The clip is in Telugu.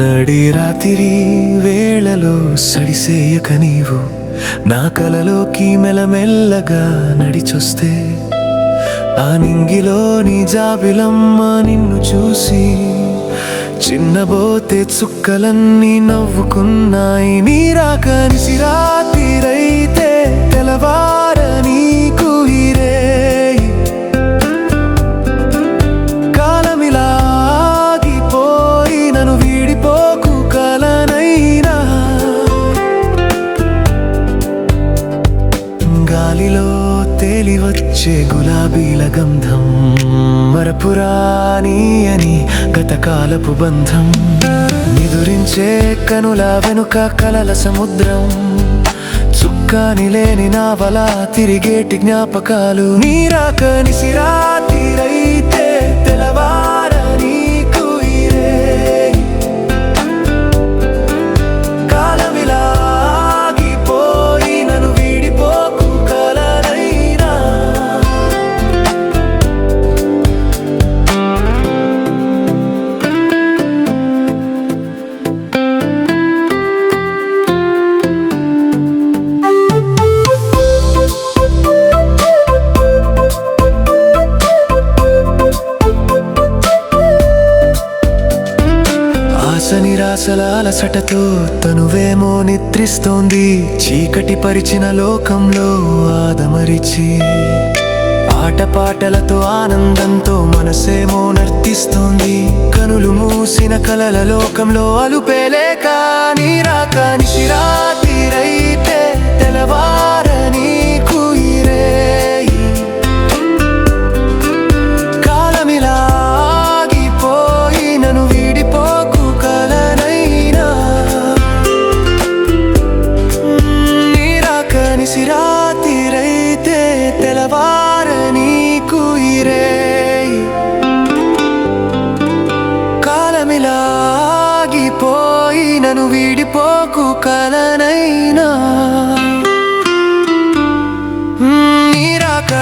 రాత్రి వేళలో సడిసేయక నీవు. నా కలలోకి మెలమెల్లగా నడిచొస్తే ఆ నింగిలోని జాబిలమ్మ నిన్ను చూసి చిన్నబోతే చుక్కలన్నీ నవ్వుకున్నాయి. నీరాక నిసిరాతిరైతే తెలవార తెలవా? గాలిలో తేలివచ్చే గులాబీల గంధం. మరపురాని అని గతకాలపు బంధం. నిదురించే కనుల వెనుక కలల సముద్రం. చుక్కాని లేని నావల తిరిగేటి జ్ఞాపకాలు. నీరాక నిసిరా ఆశ అలసటతో తనువేమో నిద్రిస్తోంది. చీకటి పరిచిన లోకంలో ఆదమరిచి ఆటపాటలతో ఆనందంతో మనసేమో నర్తిస్తోంది. కనులు మూసిన కలల లోకంలో అలుపేలే కానీ రాక నిశిరా విడిపోయి నన్ను విడిపోకు కలనైనా. నీ రాక